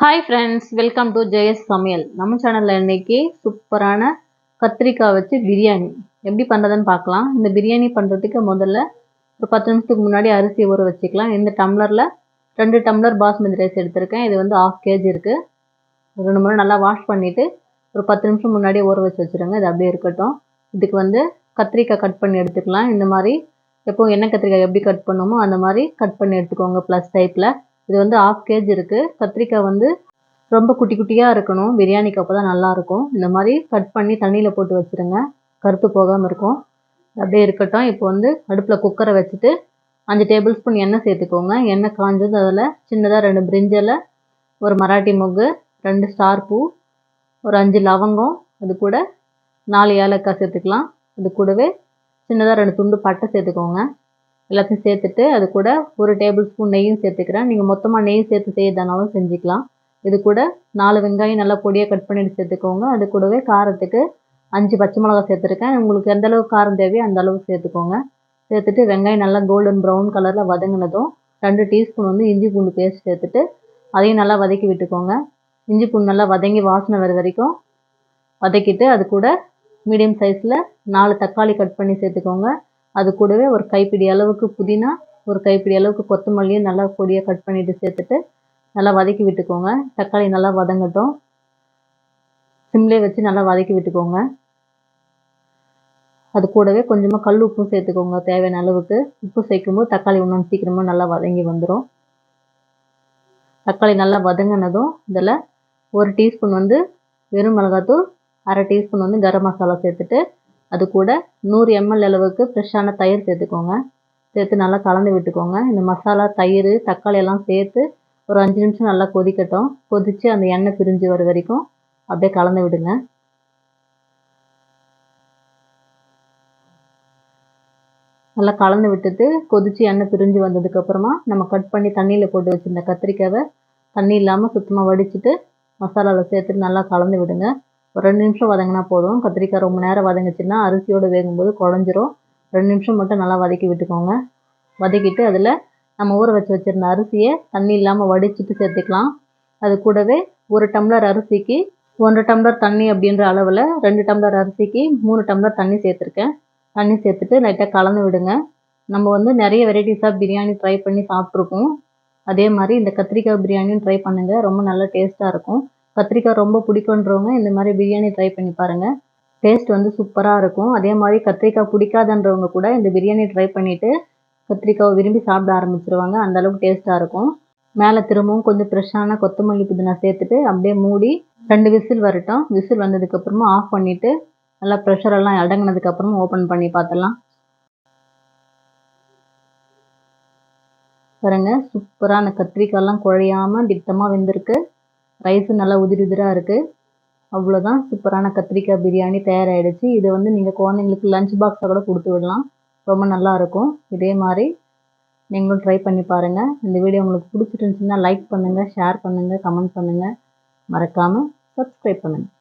Hi friends welcome to Jeya's சமையல். நம்ம சேனலில் இன்றைக்கி சூப்பரான கத்திரிக்காய் வச்சு பிரியாணி. எப்படி பண்ணுறதுன்னு பார்க்கலாம். இந்த பிரியாணி பண்ணுறதுக்கு முதல்ல ஒரு பத்து நிமிஷத்துக்கு முன்னாடி அரிசி ஊற வச்சுக்கலாம். இந்த டம்ளரில் ரெண்டு டம்ளர் பாஸ்மதி ரைஸ் எடுத்திருக்கேன். இது வந்து ஆஃப் கேஜி இருக்குது ரெண்டு முறை நல்லா வாஷ் பண்ணிவிட்டு ஒரு பத்து நிமிஷம் முன்னாடி ஊற வச்சு வச்சுருங்க. இது அப்படியே இருக்கட்டும். இதுக்கு வந்து கத்திரிக்காய் கட் பண்ணி எடுத்துக்கலாம். இந்த மாதிரி எப்போவும் எண்ணெய் கத்திரிக்காய் எப்படி கட் பண்ணுமோ அந்த மாதிரி கட் பண்ணி எடுத்துக்கோங்க ப்ளஸ் டைப்பில் இது வந்து ஆஃப் கேஜ் இருக்குது கத்திரிக்காய் வந்து ரொம்ப குட்டி குட்டியாக இருக்கணும். பிரியாணிக்கு அப்போ தான் நல்லாயிருக்கும் இந்த மாதிரி கட் பண்ணி தண்ணியில் போட்டு வச்சுருங்க. கருத்து போகாமல் இருக்கும். அப்படியே இருக்கட்டும். இப்போ வந்து அடுப்பில் குக்கரை வச்சுட்டு அஞ்சு டேபிள் ஸ்பூன் எண்ணெய் சேர்த்துக்கோங்க. எண்ணெய் காஞ்சது அதில் சின்னதாக ரெண்டு பிரிஞ்சலை ஒரு மராட்டி மொக்கு ரெண்டு ஸ்டார் பூ ஒரு அஞ்சு லவங்கம் அது கூட நாலு ஏலக்காய் சேர்த்துக்கலாம். அது கூடவே சின்னதாக ரெண்டு துண்டு பட்டை சேர்த்துக்கோங்க. எல்லாத்தையும் சேர்த்துட்டு அது கூட ஒரு டேபிள் ஸ்பூன் நெய்யும் சேர்த்துக்கிறேன். நீங்கள் மொத்தமாக நெய் சேர்த்து செய்யறதுனாலும் செஞ்சுக்கலாம். இது கூட நாலு வெங்காயம் நல்லா பொடியாக கட் பண்ணிட்டு சேர்த்துக்கோங்க. அது கூடவே காரத்துக்கு அஞ்சு பச்சை மிளகா சேர்த்துருக்கேன். உங்களுக்கு எந்த அளவுக்கு காரம் தேவையோ அந்த அளவுக்கு சேர்த்துக்கோங்க. சேர்த்துட்டு வெங்காயம் நல்லா கோல்டன் ப்ரௌன் கலரில் வதங்கினதும் ரெண்டு டீஸ்பூன் வந்து இஞ்சி பூண்டு பேஸ்ட் சேர்த்துட்டு அதையும் நல்லா வதக்கி விட்டுக்கோங்க. இஞ்சி பூண்டு நல்லா வதங்கி வாசனை வர வரைக்கும் வதக்கிட்டு அது கூட மீடியம் சைஸில் நாலு தக்காளி கட் பண்ணி சேர்த்துக்கோங்க. அது கூடவே ஒரு கைப்பிடி அளவுக்கு புதினா ஒரு கைப்பிடி அளவுக்கு கொத்தமல்லியும் நல்லா பொடியாக கட் பண்ணிவிட்டு சேர்த்துட்டு நல்லா வதக்கி விட்டுக்கோங்க. தக்காளி நல்லா வதங்கட்டும். சிம்லேயே வச்சு நல்லா வதக்கி விட்டுக்கோங்க. அது கூடவே கொஞ்சமாக கல் உப்பும் சேர்த்துக்கோங்க தேவையான அளவுக்கு. உப்பு சேர்க்கும்போது தக்காளி இன்னும் சீக்கிரமாக நல்லா வதங்கி வந்துடும் தக்காளி நல்லா வதங்கினதும் இதில் ஒரு டீஸ்பூன் வந்து வெறும் மிளகாத்தூள் அரை டீஸ்பூன் வந்து கரம் மசாலா சேர்த்துட்டு அது கூட நூறு எம்எல் அளவுக்கு ஃப்ரெஷ்ஷான தயிர் சேர்த்துக்கோங்க. சேர்த்து நல்லா கலந்து விட்டுக்கோங்க. இந்த மசாலா தயிர் தக்காளி எல்லாம் சேர்த்து ஒரு அஞ்சு நிமிஷம் நல்லா கொதிக்கட்டும். கொதித்து அந்த எண்ணெய் பிரிஞ்சு வர வரைக்கும் அப்படியே கலந்து விடுங்க. நல்லா கலந்து விட்டுட்டு கொதித்து எண்ணெய் பிரிஞ்சு வந்ததுக்கப்புறமா நம்ம கட் பண்ணி தண்ணியில் போட்டு வச்சுருந்த கத்திரிக்காவை தண்ணி இல்லாமல் சுத்தமாக வடிச்சிட்டு மசாலாவில் சேர்த்துட்டு நல்லா கலந்து விடுங்க. ஒரு ரெண்டு நிமிஷம் வதங்கினா போதும். கத்திரிக்காய் ரொம்ப நேரம் வதங்கிச்சின்னா அரிசியோடு வேகும்போது குழஞ்சிரும். ரெண்டு நிமிஷம் மட்டும் நல்லா வதக்கி விட்டுக்கோங்க. வதக்கிட்டு அதில் நம்ம ஊற வச்சு வச்சுருந்த அரிசியை தண்ணி இல்லாமல் வடிச்சிட்டு சேர்த்துக்கலாம். அது கூடவே ஒரு டம்ளர் அரிசிக்கு ஒன்றரை டம்ளர் தண்ணி அப்படின்ற அளவில் ரெண்டு டம்ளர் அரிசிக்கு மூணு டம்ளர் தண்ணி சேர்த்துருக்கேன். தண்ணி சேர்த்துட்டு லைட்டாக கலந்து விடுங்க. நம்ம வந்து நிறைய வெரைட்டிஸாக பிரியாணி ட்ரை பண்ணி சாப்பிட்ருக்கோம் அதே மாதிரி இந்த கத்திரிக்காய் பிரியாணியும் ட்ரை பண்ணுங்கள் ரொம்ப நல்லா டேஸ்ட்டாக இருக்கும். கத்திரிக்காய் ரொம்ப பிடிக்குன்றவங்க இந்த மாதிரி பிரியாணி ட்ரை பண்ணி பாருங்கள் டேஸ்ட் வந்து சூப்பராக இருக்கும். அதே மாதிரி கத்திரிக்காய் பிடிக்காதன்றவங்க கூட இந்த பிரியாணி ட்ரை பண்ணிவிட்டு கத்திரிக்காவை விரும்பி சாப்பிட ஆரம்பிச்சிருவாங்க. அந்தளவுக்கு டேஸ்ட்டாக இருக்கும். மேலே திரும்பவும் கொஞ்சம் ஃப்ரெஷ்ஷான கொத்தமல்லி புதினா சேர்த்துட்டு அப்படியே மூடி ரெண்டு விசில் வரட்டும். விசில் வந்ததுக்கப்புறமா ஆஃப் பண்ணிவிட்டு நல்லா ப்ரெஷரெல்லாம் அடங்கினதுக்கப்புறமா ஓப்பன் பண்ணி பார்த்துடலாம். பாருங்கள் சூப்பரான கத்திரிக்காயெல்லாம் குழையாமல் திட்டமாக வெந்திருக்கு. ரைஸும் நல்லா உதிரி உதிராக இருக்குது அவ்வளோதான் சூப்பரான கத்திரிக்காய் பிரியாணி தயாராகிடுச்சு இதை வந்து நீங்கள் குழந்தைங்களுக்கு லஞ்ச் பாக்ஸாக கூட கொடுத்து விடலாம். ரொம்ப நல்லாயிருக்கும் இதே மாதிரி நீங்களும் ட்ரை பண்ணி பாருங்கள் இந்த வீடியோ உங்களுக்கு பிடிச்சிருந்துச்சின்னா லைக் பண்ணுங்கள் ஷேர் பண்ணுங்கள் கமெண்ட் பண்ணுங்கள் மறக்காமல் சப்ஸ்கிரைப் பண்ணுங்கள்